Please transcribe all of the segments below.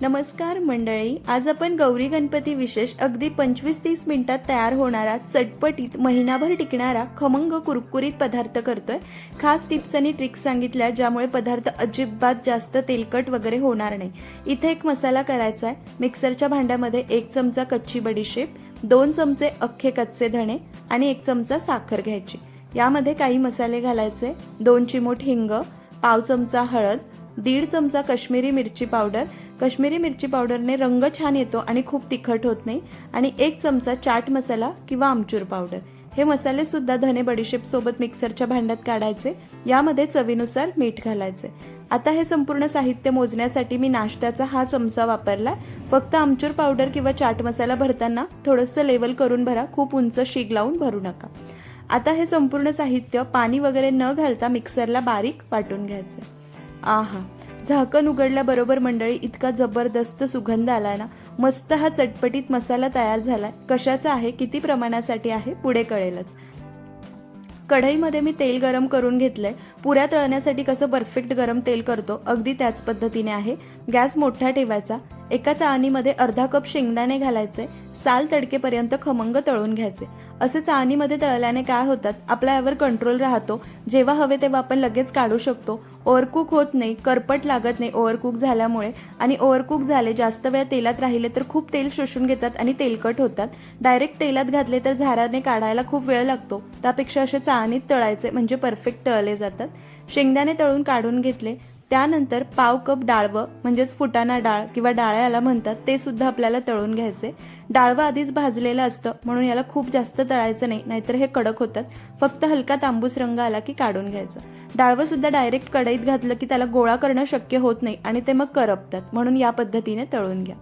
नमस्कार मंडळी आज आपण गौरी गणपती विशेष अगदी पंचवीस तीस मिनिटात तयार होणारा चटपटीत महिनाभर टिकणारा खमंग कुरकुरीत पदार्थ करतोय. खास टिप्स आणि ट्रिक्स सांगितल्या ज्यामुळे पदार्थ अजिबात जास्त तेलकट वगैरे होणार नाही. इथे एक मसाला करायचा आहे मिक्सरच्या भांड्यामध्ये एक चमचा कच्ची बडीशेप दोन चमचे अख्खे कच्चे धणे आणि एक चमचा साखर घ्यायची. यामध्ये काही मसाले घालायचे दोन चिमूट हिंग पाव चमचा हळद दीड चमचा काश्मीरी मिरची पावडर. काश्मीरी मिरची पावडरने रंग छान येतो आणि खूप तिखट होत नाही. आणि एक चमचा चाट मसाला किंवा आमचूर पावडर. हे मसाले सुद्धा धने बडीशेप सोबत मिक्सरच्या भांड्यात काढायचे. यामध्ये चवीनुसार मीठ घालायचे. आता हे संपूर्ण साहित्य मोजण्यासाठी मी नाश्त्याचा हा चमचा वापरला. फक्त आमचूर पावडर किंवा चाट मसाला भरताना थोडंसं लेवल करून भरा. खूप उंच शीग लावून भरू नका. आता हे संपूर्ण साहित्य पाणी वगैरे न घालता मिक्सरला बारीक वाटून घ्यायचं. आहा! झाकण उघडल्याबरोबर मंडळी इतका जबरदस्त सुगंध आलाय ना. मस्त हा चटपटीत मसाला तयार झालाय. कशाचा आहे? किती प्रमाणासाठी आहे? पुढे कळेलच. कढईमध्ये मी तेल गरम करून घेतलंय. पुऱ्या तळण्यासाठी कसं परफेक्ट गरम तेल करतो? अगदी त्याच पद्धतीने आहे. गॅस मोठा ठेवायचा. एका चाळणीमध्ये अर्धा कप शेंगदाणे घालायचे. साल तडकेपर्यंत खमंग तळून घ्यायचे. असे चाळणीमध्ये तळल्याने काय होतात? आपल्या यावर कंट्रोल राहतो. जेव्हा हवे तेव्हा आपण लगेच काढू शकतो. ओव्हरकुक होत नाही करपट लागत नाही ओव्हरकुक झाल्यामुळे. आणि ओव्हरकुक झाले जास्त वेळ तेलात राहिले तर खूप तेल शोषून घेतात आणि तेलकट होतात. डायरेक्ट तेलात घातले तर झाराने काढायला खूप वेळ लागतो. त्यापेक्षा असे चाळणीत तळायचे म्हणजे परफेक्ट तळले जातात. शेंगदाणे तळून काढून घेतले त्यानंतर पाव कप डाळवं म्हणजेच फुटाणा डाळ किंवा डाळ्या याला म्हणतात ते सुद्धा आपल्याला तळून घ्यायचे. डाळवं आधीच भाजलेलं असतं म्हणून याला खूप जास्त तळायचं नाही नाहीतर हे कडक होतात. फक्त हलका तांबूस रंग आला की काढून घ्यायचं. डाळवं सुद्धा डायरेक्ट कढईत घातलं की त्याला गोळा करणं शक्य होत नाही आणि ते मग करपतात म्हणून या पद्धतीने तळून घ्या.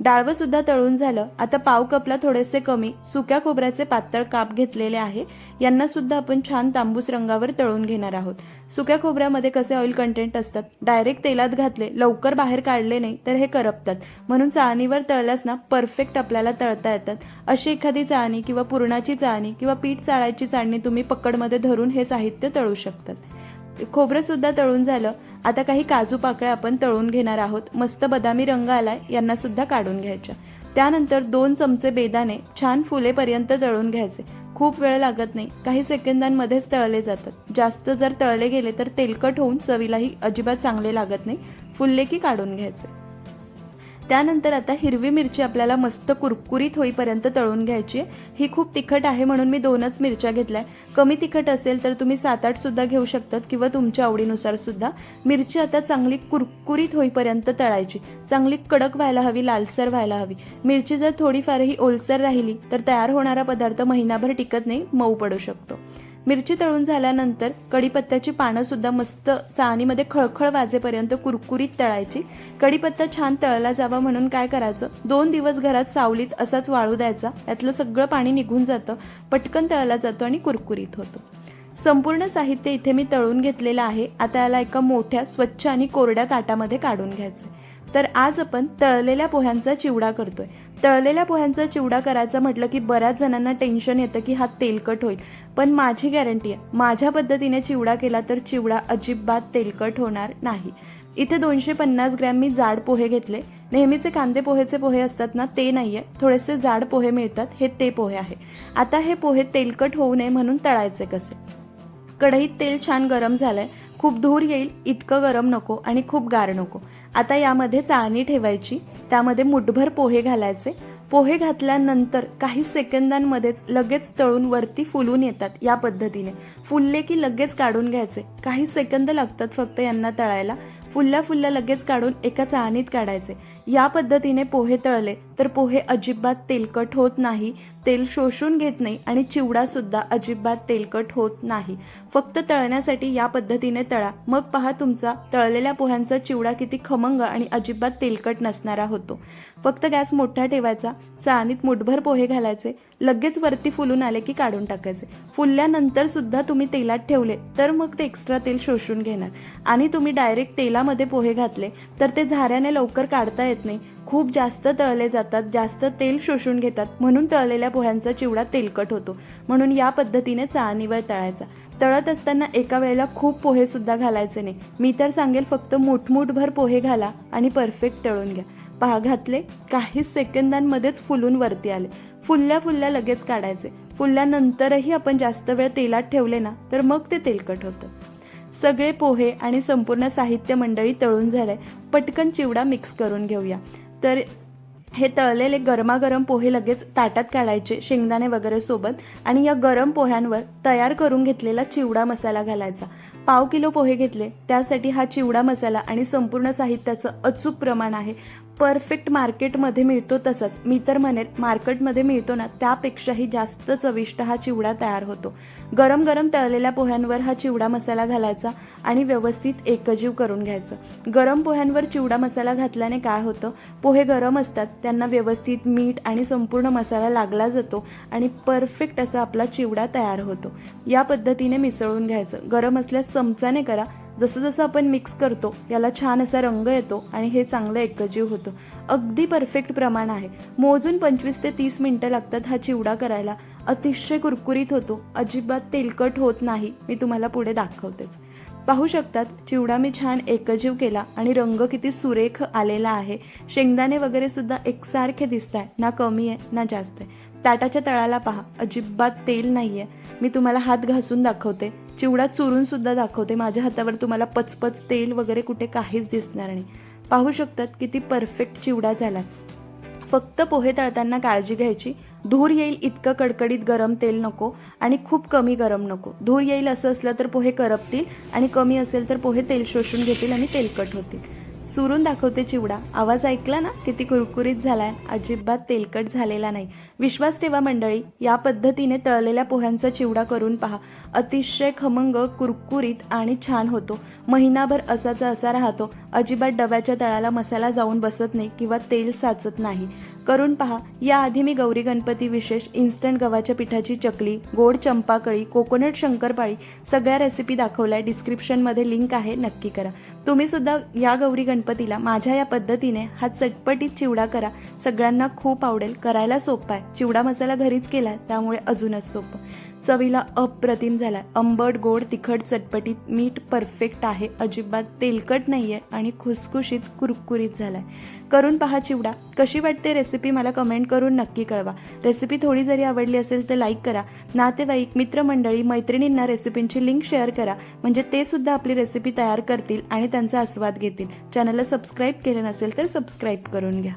डाळवं सुद्धा तळून झालं. आता पाव कपला थोडेसे कमी सुक्या खोबऱ्याचे पातळ काप घेतलेले आहे. यांना सुद्धा आपण छान तांबूस रंगावर तळून घेणार आहोत. सुक्या खोबऱ्यामध्ये कसे ऑइल कंटेंट असतात? डायरेक्ट तेलात घातले लवकर बाहेर काढले नाही तर हे करपतात. म्हणून चाळणीवर तळल्यास ना परफेक्ट आपल्याला तळता येतात. अशी एखादी चाळणी किंवा पुरणाची चाळणी किंवा पीठ चाळायची चाळणी तुम्ही पकडमध्ये धरून हे साहित्य तळू शकतात. खोबरं सुद्धा तळून झालं. आता काही काजू पाकळ्या आपण तळून घेणार आहोत. मस्त बदामी रंग आलाय यांना सुद्धा काढून घ्यायच्या. त्यानंतर दोन चमचे बेदाने छान फुलेपर्यंत तळून घ्यायचे. खूप वेळ लागत नाही काही सेकंदांमध्येच तळले जातात. जास्त जर तळले गेले तर तेलकट होऊन चवीलाही अजिबात चांगले लागत नाही. फुलले की काढून घ्यायचे. त्यानंतर आता हिरवी मिरची आपल्याला मस्त कुरकुरीत होईपर्यंत तळून घ्यायची. आहे ही खूप तिखट आहे म्हणून मी दोनच मिरच्या घेतल्या कमी तिखट असेल तर तुम्ही सात आठ सुद्धा घेऊ शकतात किंवा तुमच्या आवडीनुसार सुद्धा. मिरची आता चांगली कुरकुरीत होईपर्यंत तळायची. चांगली कडक व्हायला हवी लालसर व्हायला हवी. मिरची जर थोडीफारही ओलसर राहिली तर तयार होणारा पदार्थ महिनाभर टिकत नाही मऊ पडू शकतो. मिरची तळून झाल्यानंतर कढीपत्त्याची पानंसुद्धा मस्त चाळणीमध्ये खळखळ वाजेपर्यंत कुरकुरीत तळायची. कढीपत्ता छान तळला जावा म्हणून काय करायचं? दोन दिवस घरात सावलीत असाच वाळू द्यायचा. यातलं सगळं पाणी निघून जातं. पटकन तळला जातो आणि कुरकुरीत होतो. संपूर्ण साहित्य इथे मी तळून घेतलेलं आहे. आता याला एका मोठ्या स्वच्छ आणि कोरड्या ताटामध्ये काढून घ्यायचं तर आज आपण तळलेल्या पोह्यांचा चिवडा करतोय. तळलेल्या पोह्यांचा चिवडा करायचा म्हटलं की बऱ्याच जणांना टेन्शन येतं की हा तेलकट होईल. पण माझी गॅरंटी आहे माझ्या पद्धतीने चिवडा केला तर चिवडा अजिबात तेलकट होणार नाही. इथे दोनशे पन्नास ग्रॅम मी जाड पोहे घेतले. नेहमीचे कांदे पोहेचे पोहे असतात ना ते नाही आहे थोडेसे जाड पोहे मिळतात हे ते पोहे आहे. आता हे पोहे तेलकट होऊ नये म्हणून तळायचे कसे? कढईत तेल छान गरम झालंय. खूप धूर येईल इतकं गरम नको आणि खूप गार नको. आता यामध्ये चाळणी ठेवायची त्यामध्ये मुठभर पोहे घालायचे. पोहे घातल्यानंतर काही सेकंदांमध्येच लगेच तळून वरती फुलून येतात या पद्धतीने. फुलले की लगेच काढून घ्यायचे. काही सेकंद लागतात फक्त यांना तळायला. फुलल्या फुलल्या लगेच काढून एका चाळणीत काढायचे. या पद्धतीने पोहे तळले. तर पोहे अजिबात तेलकट होत नाही तेल शोषून घेत नाही आणि चिवडासुद्धा अजिबात तेलकट होत नाही. फक्त तळण्यासाठी या पद्धतीने तळा. मग पहा तुमचा तळलेल्या पोह्यांचा चिवडा किती खमंग आणि अजिबात तेलकट नसणारा होतो. फक्त गॅस मोठा ठेवायचा चाळणीत मुठभर पोहे घालायचे लगेच वरती फुलून आले की काढून टाकायचे. फुलल्यानंतर सुद्धा तुम्ही तेलात ठेवले तर मग ते एक्स्ट्रा तेल शोषून घेणार. आणि तुम्ही डायरेक्ट तेलामध्ये पोहे घातले तर ते झाऱ्याने लवकर काढता येत नाही. खूप जास्त तळले जातात जास्त तेल शोषून घेतात. म्हणून तळलेल्या पोह्यांचा चिवडा तेलकट होतो. म्हणून या पद्धतीने चाळणीवर तळायचा. तळत असताना एका वेळेला खूप पोहेसुद्धा घालायचे नाही. मी तर सांगेल फक्त मोठमोठभर पोहे घाला आणि परफेक्ट तळून घ्या. पहा घातले काही सेकंदांमध्येच फुलून वरती आले. फुलल्या फुलल्या लगेच काढायचे. फुलल्यानंतरही आपण जास्त वेळ तेलात ठेवले ना तर मग ते तेलकट होतं. सगळे पोहे आणि संपूर्ण साहित्य मंडळी तळून झालंय पटकन चिवडा मिक्स करून घेऊया. तर हे तळलेले गरमागरम पोहे लगेच ताटात काढायचे शेंगदाणे वगैरे सोबत आणि या गरम पोह्यांवर तयार करून घेतलेला चिवडा मसाला घालायचा. पाव किलो पोहे घेतले त्यासाठी हा चिवडा मसाला आणि संपूर्ण साहित्याचं अचूक प्रमाण आहे. परफेक्ट मार्केटमध्ये मिळतो तसंच मी तर म्हणेन मार्केटमध्ये मिळतो ना त्यापेक्षाही जास्त चविष्ट हा चिवडा तयार होतो. गरम गरम तळलेल्या पोह्यांवर हा चिवडा मसाला घालायचा आणि व्यवस्थित एकजीव करून घ्यायचं. गरम पोह्यांवर चिवडा मसाला घातल्याने काय होतं पोहे गरम असतात त्यांना व्यवस्थित मीठ आणि संपूर्ण मसाला लागला जातो आणि परफेक्ट असा आपला चिवडा तयार होतो. या पद्धतीने मिसळून घ्यायचं. गरम असल्यास चमचाने करा जसं जसं आपण मिक्स करतो याला छान असा रंग येतो आणि हे चांगलं एकजीव होतं. अगदी परफेक्ट प्रमाण आहे. मोजून पंचवीस ते तीस मिनटं लागतात हा चिवडा करायला. अतिशय कुरकुरीत होतो. अजिबात तेलकट होत नाही. मी तुम्हाला पुढे दाखवतेच. पाहू शकतात चिवडा मी छान एकजीव केला आणि रंग किती सुरेख आलेला आहे. शेंगदाणे वगैरे सुद्धा एकसारखे दिसत आहे ना कमी आहे ना जास्त आहे. ताटाच्या तळाला पहा. अजिबात तेल नाही आहे मी तुम्हाला हात घासून दाखवते. चिवडा चुरून सुद्धा दाखवते. माझ्या हातावर तुम्हाला पचपच तेल वगैरे कुठे काहीच दिसणार नाही. पाहू शकतात किती परफेक्ट चिवडा झाला फक्त पोहे तळताना काळजी घ्यायची. धूर येईल इतकं कडकडीत गरम तेल नको आणि खूप कमी गरम नको. धूर येईल असं असलं तर पोहे करपतील आणि कमी असेल तर पोहे तेल शोषून घेतील आणि तेलकट होतील. सुरून दाखवते चिवडा. आवाज ऐकला ना किती कुरकुरीत झालाय. अजिबात तेलकट झालेला नाही. विश्वास ठेवा मंडळी या पद्धतीने तळलेल्या पोह्यांचा चिवडा करून पहा. अतिशय खमंग कुरकुरीत आणि छान होतो. महिनाभर असाचा असा राहतो. अजिबात डब्याच्या तळाला मसाला जाऊन बसत नाही किंवा तेल साचत नाही. करून पहा. याआधी मी गौरी गणपती विशेष इन्स्टंट गव्हाच्या पिठाची चकली गोड चंपाकळी कोकोनट शंकरपाळी सगळ्या रेसिपी दाखवल्या. डिस्क्रिप्शनमध्ये लिंक आहे. नक्की करा. तुम्ही सुद्धा या गौरी गणपतीला माझ्या या पद्धतीने हा चटपटीत चिवडा करा. सगळ्यांना खूप आवडेल. करायला सोपं आहे. चिवडा मसाला घरीच केला त्यामुळे अजूनच सोपं. चवीला अप्रतिम झाला आंबट गोड तिखट चटपटीत मीठ परफेक्ट आहे. अजिबात तेलकट नाही आहे आणि खुसखुशीत कुरकुरीत झाला आहे करून पहा चिवडा. कशी वाटते रेसिपी मला कमेंट करून नक्की कळवा. रेसिपी थोडी जरी आवडली असेल तर लाईक करा. नातेवाईक मित्रमंडळी मैत्रिणींना रेसिपींची लिंक शेअर करा. म्हणजे ते सुद्धा आपली रेसिपी तयार करतील आणि त्यांचा आस्वाद घेतील. चॅनलला सबस्क्राईब केलं नसेल तर सबस्क्राईब करून घ्या.